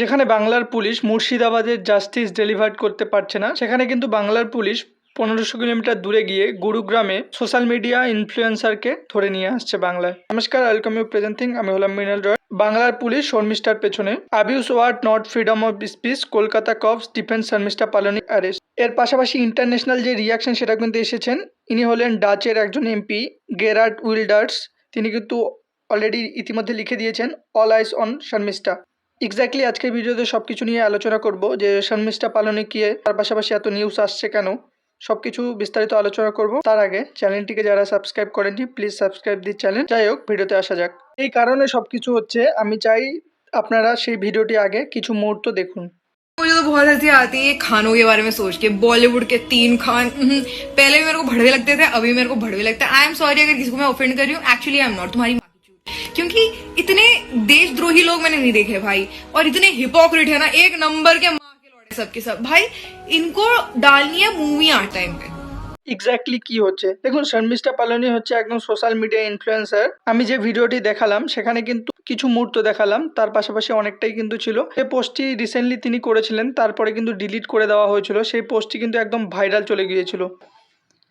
যেখানে বাংলার পুলিশ মুর্শিদাবাদের জাস্টিস ডেলিভার করতে পারছে না, সেখানে কিন্তু বাংলার পুলিশ পনেরোশো কিলোমিটার দূরে গিয়ে গুরুগ্রামে সোশ্যাল মিডিয়া ইনফ্লুয়েন্সারকে ধরে নিয়ে আসছে বাংলায়। নমস্কার ওয়েলকাম ইউ প্রেজেন্টিং আমি হলাম মিনাল রয়। বাংলার পুলিশ শর্মিষ্ঠার পেছনে abuse word not freedom of speech Kolkata cops defence Sharmistha পালনি arrest এর পাশাপাশি ইন্টারন্যাশনাল যে রিয়াকশন সেটা কিন্তু এসেছেন, ইনি হলেন ডাচের একজন এমপি গেরার্ড উইল্ডার্স তিনি কিন্তু অলরেডি ইতিমধ্যে লিখে দিয়েছেন all eyes on Sharmistha. Exactly আজকের ভিডিওতে সব কিছু নিয়ে আলোচনা করব যে শর্মিষ্ঠা পালনে গিয়ে তার পাশাপাশি এত নিউজ আসছে কেন সব কিছু বিস্তারিত আলোচনা করব তার আগে চ্যানেলটিকে যারা সাবস্ক্রাইব করেননি প্লিজ সাবস্ক্রাইব দি চ্যানেল যাই হোক ভিডিওতে আসা যাক এই কারণে সব কিছু হচ্ছে আমি চাই আপনারা সেই ভিডিওটি আগে কিছু মুহূর্ত দেখুন मुझे तो बहुत हंसी आती है खानों के बारे में सोच के बॉलीवुड के तीन खान हम्म, पहले मेरे को भड़वे लगते थे अभी मेरे को भड़वे लगता है आई एम सॉरी अगर किसी को मैं ऑफेंड कर रही हूँ एक्चुअली आई एम नॉट तुम्हारी माँ की चूत क्योंकि इतने देशद्रोही लोग मैंने नहीं देखे भाई और इतने हिपोक्रेट है ना एक नंबर के माँ के लौड़े सबके सब भाई इनको डालनी है मूवी आठ टाइम पे এক্স্যাক্টলি কি হচ্ছে দেখুন শর্মিষ্ঠা পালনি হচ্ছে একদম সোশ্যাল মিডিয়া ইনফ্লুয়েন্সার আমি যে ভিডিওটি দেখালাম সেখানে কিন্তু কিছু মুহূর্ত দেখালাম তার পাশাপাশি অনেকটাই কিন্তু ছিল এই পোস্টটি রিসেন্টলি তিনি করেছিলেন তারপরে কিন্তু ডিলিট করে দেওয়া হয়েছিল সেই পোস্টটি কিন্তু একদম ভাইরাল চলে গিয়েছিল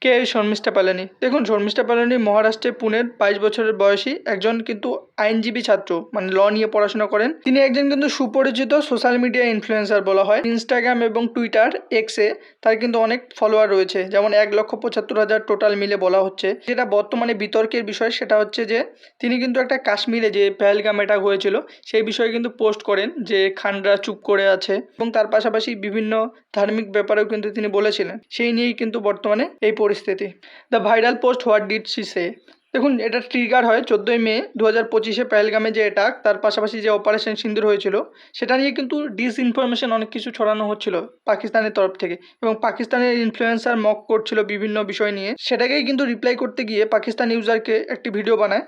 কে এই শর্মিষ্ঠা পালানি? দেখুন শর্মিষ্ঠা পালানি মহারাষ্ট্রের পুনের বাইশ বছরের বয়সী একজন কিন্তু আইনজীবী ছাত্র মানে ল নিয়ে পড়াশোনা করেন। তিনি একজন কিন্তু সুপরিচিত সোশ্যাল মিডিয়া ইনফ্লুয়েন্সার বলা হয়। ইনস্টাগ্রাম এবং টুইটার এক্সে তার কিন্তু অনেক ফলোয়ার রয়েছে। যেমন এক লক্ষ পঁচাত্তর হাজার টোটাল মিলে বলা হচ্ছে। যেটা বর্তমানে বিতর্কের বিষয়, সেটা হচ্ছে যে, তিনি কিন্তু একটা কাশ্মীরে যে পেহেলগাম অ্যাটাক হয়েছিল, সেই বিষয়ে কিন্তু পোস্ট করেন যে খানরা চুপ করে আছে এবং তার পাশাপাশি বিভিন্ন ধার্মিক ব্যাপারেও কিন্তু তিনি বলেছিলেন। সেই নিয়েই কিন্তু বর্তমানে এই পরিস্থিতি। The viral post what did she say দেখুন এটা ট্রিগার হয় চোদ্দোই মে দু হাজার পঁচিশে পেহেলগামে যে অ্যাটাক তার পাশাপাশি যে অপারেশন সিন্দুর হয়েছিল, সেটা নিয়ে কিন্তু ডিসইনফরমেশন অনেক কিছু ছড়ানো হচ্ছিল পাকিস্তানের তরফ থেকে এবং পাকিস্তানের ইনফ্লুয়েন্সার মক করছিল বিভিন্ন বিষয় নিয়ে। সেটাকেই কিন্তু রিপ্লাই করতে গিয়ে পাকিস্তান ইউজারকে একটি ভিডিও বানায়।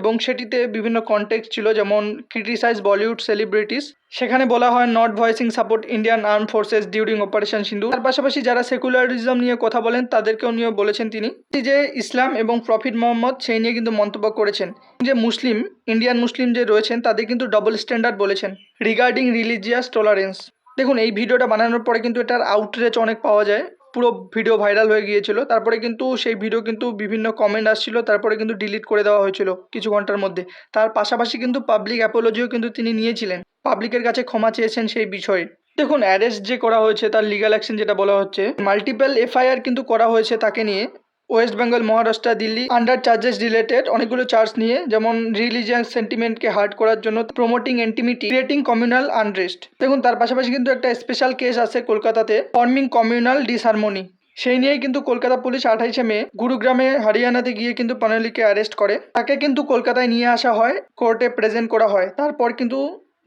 এবং সেটিতে বিভিন্ন কন্টেক্ট ছিল, যেমন ক্রিটিসাইজ বলিউড সেলিব্রিটিস সেখানে বলা হয় not voicing support Indian arm forces during operation Sindoor তার পাশাপাশি যারা সেকুলারিজম নিয়ে কথা বলেন, তাদেরকেও নিয়ে বলেছেন তিনি। যে ইসলাম এবং প্রফিট মোহাম্মদ, সেই নিয়ে কিন্তু মন্তব্য করেছেন। যে মুসলিম ইন্ডিয়ান মুসলিম যে রয়েছেন, তাদের কিন্তু ডবল স্ট্যান্ডার্ড বলেছেন রিগার্ডিং রিলিজিয়াস টলারেন্স দেখুন, এই ভিডিওটা বানানোর পরে কিন্তু এটার আউটরিচ অনেক পাওয়া যায়। পুরো ভিডিও ভাইরাল হয়ে গিয়েছিল। তারপরে কিন্তু সেই ভিডিও কিন্তু বিভিন্ন কমেন্ট আসছিল, তারপরে কিন্তু ডিলিট করে দেওয়া হয়েছিল কিছু ঘণ্টার মধ্যে। তার পাশাপাশি কিন্তু পাবলিক অ্যাপোলজিও কিন্তু তিনি নিয়েছিলেন। পাবলিকের কাছে ক্ষমা চেয়েছেন সেই বিষয়ে। দেখুন অ্যারেস্ট যে করা হয়েছে, তার লিগাল অ্যাকশন যেটা বলা হচ্ছে মাল্টিপল এফআইআর কিন্তু করা হয়েছে তাকে নিয়ে। West Bengal Maharashtra Delhi under charges related অনেকগুলো চার্জ নিয়ে, যেমন রিলিজিয়াস সেন্টিমেন্টকে হার্ট করার জন্য promoting enmity creating communal unrest দেখুন, তার পাশাপাশি কিন্তু একটা স্পেশাল কেস আছে কলকাতাতে ফর্মিং কমিউনাল ডিসহারমোনি সেই নিয়েই কিন্তু কলকাতা পুলিশ আঠাইশে মে গুরুগ্রামে হরিয়ানাতে গিয়ে কিন্তু পানালিকে অ্যারেস্ট করে। তাকে কিন্তু কলকাতায় নিয়ে আসা হয় কোর্টে প্রেজেন্ট করা হয়। তারপর কিন্তু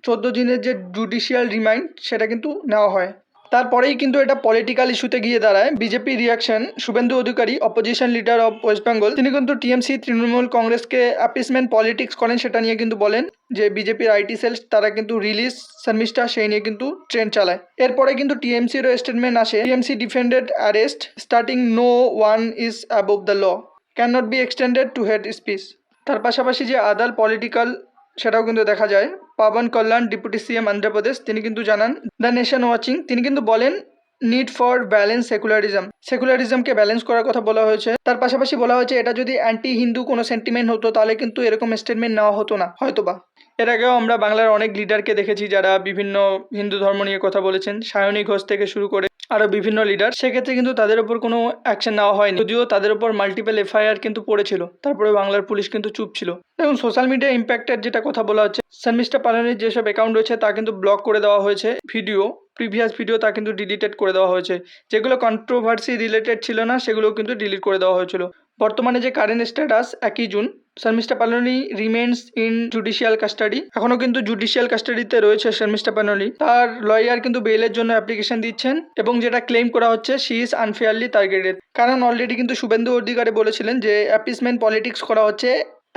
চোদ্দ দিনের যে জুডিশিয়াল রিমাইন্ড সেটা কিন্তু নেওয়া হয়। তারপরেই কিন্তু এটা পলিটিক্যাল ইস্যুতে গিয়ে দাঁড়ায়। BJP reaction Suvendu Adhikari opposition leader of West Bengal তিনি কিন্তু টিএমসি তৃণমূল কংগ্রেসকে অ্যাপিসমেন্ট পলিটিক্স করেন সেটা নিয়ে কিন্তু বলেন যে বিজেপির আইটি সেলস তারা কিন্তু রিলিজ শর্মিষ্ঠা সেই নিয়ে কিন্তু ট্রেন চালায়। এরপরে কিন্তু টিএমসিরও স্টেটমেন্ট আসে TMC defended arrest starting no one is above the law can not be extended to hate speech তার পাশাপাশি যে আদার পলিটিক্যাল সেটাও কিন্তু দেখা যায়। পাবন কল্যাণ, ডেপুটি সিএম অন্ধ্রপ্রদেশ তিনি কিন্তু জানান, দ্য নেশন ওয়াচিং তিনি কিন্তু বলেন, নিড ফর ব্যালেন্স সেকুলারিজম সেকুলারিজমকে ব্যালেন্স করার কথা বলা হয়েছে। তার পাশাপাশি বলা হয়েছে, এটা যদি অ্যান্টি হিন্দু কোনো সেন্টিমেন্ট হতো, তাহলে কিন্তু এরকম স্টেটমেন্ট নেওয়া হতো না, হয়তোবা। এর আগেও আমরা বাংলার অনেক লিডারকে দেখেছি, যারা বিভিন্ন হিন্দু ধর্ম নিয়ে কথা বলেছেন। সায়নী ঘোষ থেকে শুরু করে আরও বিভিন্ন লিডার সেক্ষেত্রে কিন্তু তাদের উপর কোনো অ্যাকশন নেওয়া হয়নি। যদিও তাদের উপর মাল্টিপল এফআইআর কিন্তু পড়েছিল। তারপরে বাংলার পুলিশ কিন্তু চুপ ছিল। এবং সোশ্যাল মিডিয়া ইম্প্যাক্টের যেটা কথা বলা হচ্ছে শর্মিষ্ঠা পালানির যেসব অ্যাকাউন্ট রয়েছে, তা কিন্তু ব্লক করে দেওয়া হয়েছে। ভিডিও প্রিভিয়াস ভিডিও তা কিন্তু ডিলিটেড করে দেওয়া হয়েছে। যেগুলো কন্ট্রোভার্সি রিলেটেড ছিল না সেগুলো কিন্তু ডিলিট করে দেওয়া হয়েছিল। বর্তমানে যে কারেন্ট স্ট্যাটাস একই জুন শর্মিষ্ঠা পালোনি রিমেন্স ইন জুডিশিয়াল কাস্টাডি এখনও কিন্তু জুডিশিয়াল কাস্টাডিতে রয়েছে শর্মিষ্ঠা পালোনি তার লয়ার কিন্তু বেইলের জন্য অ্যাপ্লিকেশন দিচ্ছেন এবং যেটা ক্লেম করা হচ্ছে শি ইজ আনফেয়ারলি টার্গেটেড কারণ অলরেডি কিন্তু শুভেন্দু অধিকারে বলেছিলেন যে অ্যাপিসমেন্ট পলিটিক্স করা হচ্ছে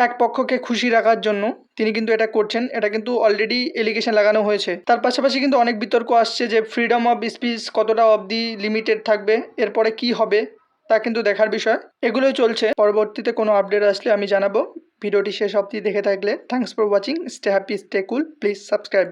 এক পক্ষকে খুশি রাখার জন্য। তিনি কিন্তু এটা করছেন, এটা কিন্তু অলরেডি এলিগেশন লাগানো হয়েছে। তার পাশাপাশি কিন্তু অনেক বিতর্ক আসছে যে ফ্রিডম অফ স্পিচ কতটা অবধি লিমিটেড থাকবে, এরপরে কি হবে? তা কিন্তু দেখার বিষয়। এগুলোই চলছে। পরবর্তীতে কোনো আপডেট আসলে আমি জানাব। ভিডিওটি শেষ অবধি দেখে থাকলে thanks for watching stay happy stay cool please subscribe